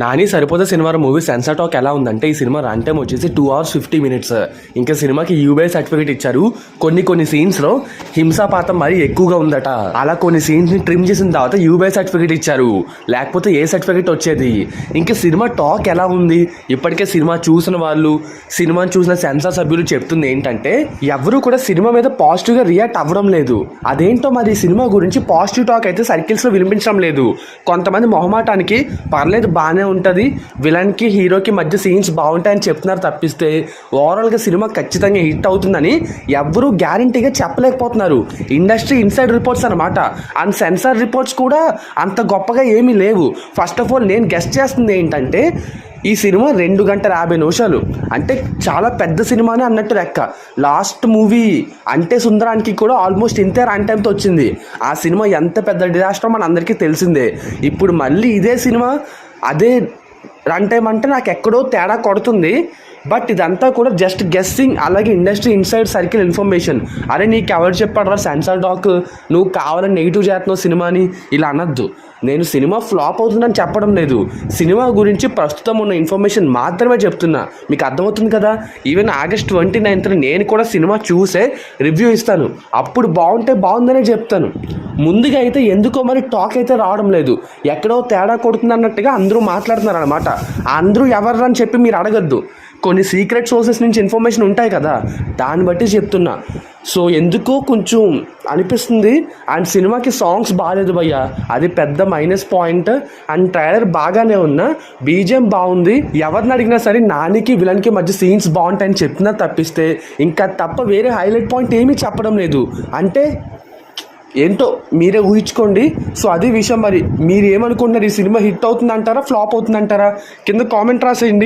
నాని సరిపోతే cinema movie censor talk ఎలా ఉందంటే ఈ సినిమా రన్ టైం వచ్చేసి టూ అవర్స్ ఫిఫ్టీ మినిట్స్ ఇంకా సినిమాకి యూబీఐ సర్టిఫికేట్ ఇచ్చారు. కొన్ని కొన్ని సీన్స్లో హింసాపాతం మరీ ఎక్కువగా ఉందట. అలా కొన్ని సీన్స్ని ట్రిమ్ చేసిన తర్వాత యూబీఐ సర్టిఫికేట్ ఇచ్చారు. లేకపోతే ఏ సర్టిఫికేట్ వచ్చేది? ఇంకా సినిమా టాక్ ఎలా ఉంది? ఇప్పటికే సినిమా చూసిన వాళ్ళు సినిమాని చూసిన సెన్సార్ సభ్యులు చెప్తుంది ఏంటంటే ఎవరు కూడా సినిమా మీద పాజిటివ్గా రియాక్ట్ అవ్వడం లేదు. అదేంటో మరి సినిమా గురించి పాజిటివ్ టాక్ అయితే సర్కిల్స్లో వినిపించడం లేదు. కొంతమంది మొహమాటానికి పర్లేదు బాగానే ఉంటుంది. విలన్కి హీరోకి మధ్య సీన్స్ బాగుంటాయని చెప్తున్నారు తప్పిస్తే ఓవరాల్గా సినిమా ఖచ్చితంగా హిట్ అవుతుందని ఎవ్వరూ గ్యారంటీగా చెప్పలేకపోతున్నారు. ఇండస్ట్రీ ఇన్సైడ్ రిపోర్ట్స్ అనమాట అండ్ సెన్సార్ రిపోర్ట్స్ కూడా అంత గొప్పగా ఏమీ లేవు. ఫస్ట్ ఆఫ్ ఆల్ నేను గెస్ట్ చేస్తుంది ఏంటంటే ఈ సినిమా రెండు గంటల యాభై నిమిషాలు. అంటే చాలా పెద్ద సినిమానే అన్నట్టు లెక్క. లాస్ట్ మూవీ అంటే సుందరానికి కూడా ఆల్మోస్ట్ ఇంతే రన్ టైంతో వచ్చింది. ఆ సినిమా ఎంత పెద్ద డిజాస్టర్ మన అందరికీ తెలిసిందే. ఇప్పుడు మళ్ళీ ఇదే సినిమా అదే రన్ టైం అంటే నాకు ఎక్కడో తేడా కొడుతుంది. బట్ ఇదంతా కూడా జస్ట్ గెస్సింగ్ అలాగే ఇండస్ట్రీ ఇన్సైడ్ సర్కిల్ ఇన్ఫర్మేషన్. అరే నీకు ఎవరు చెప్పాడరా సెన్సార్ డాక్ నువ్వు కావాలని నెగిటివ్ చేస్తున్నావు సినిమాని ఇలా అనొద్దు. నేను సినిమా ఫ్లాప్ అవుతుందని చెప్పడం లేదు. సినిమా గురించి ప్రస్తుతం ఉన్న ఇన్ఫర్మేషన్ మాత్రమే చెప్తున్నా. మీకు అర్థమవుతుంది కదా? ఈవెన్ ఆగస్ట్ ట్వంటీ నైన్త్ నేను కూడా సినిమా చూసే రివ్యూ ఇస్తాను. అప్పుడు బాగుంటే బాగుందనే చెప్తాను. ముందుగా అయితే ఎందుకో మరి టాక్ అయితే రావడం లేదు. ఎక్కడో తేడా కొడుతుంది అన్నట్టుగా అందరూ మాట్లాడుతున్నారు అనమాట అందరూ ఎవరు అని చెప్పి మీరు అడగద్దు. కొన్ని సీక్రెట్ సోర్సెస్ నుంచి ఇన్ఫర్మేషన్ ఉంటాయి కదా. దాన్ని బట్టి చెప్తున్నా. సో ఎందుకో కొంచెం అనిపిస్తుంది. అండ్ సినిమాకి సాంగ్స్ బాగాలేదు భయ్య. అది పెద్ద మైనస్ పాయింట్ అండ్ ట్రైలర్ బాగానే ఉన్నా. బీజిఎం బాగుంది. ఎవరిని అడిగినా సరే నానికి విలన్కి మధ్య సీన్స్ బాగుంటాయని చెప్పినా తప్పిస్తే ఇంకా తప్ప వేరే హైలైట్ పాయింట్ ఏమీ చెప్పడం లేదు. అంటే ఏంటో మీరే ఊహించుకోండి. సో అది విషయం మరి. మీరు ఏమనుకుంటున్నారు? ఈ సినిమా హిట్ అవుతుందంటారా? ఫ్లాప్ అవుతుందంటారా? కింద కామెంట్ రాసేయండి.